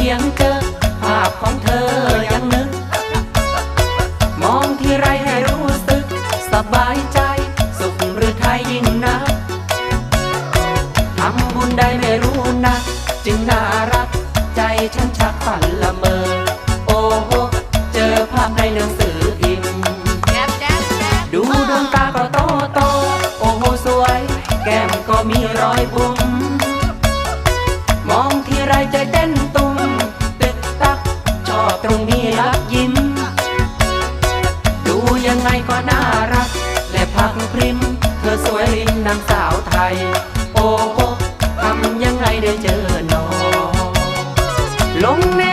พียงเจอภาพของเธอยังนึก มองที่ไรให้รู้สึก สบายใจสุขหรือไทยยิ่งนักทำบุญได้ไม่รู้นะ จึงน่ารัก ใจฉันชักฝันละเมอ โอ้โห เจอภาพในหนังสือพิมพ์แจ๊บแจ๊บแจ๊บดูดวงตาก็โตโต โอ้โห สวย แก้มก็มีรอยบุ๋มมองทีไรใจเต้น ตรงนี้รักยิ้ม ดูยังไงก็น่ารัก และพักพริม เธอสวยริมนางสาวไทย โอ้โหทำยังไงได้เจอหนอลงใน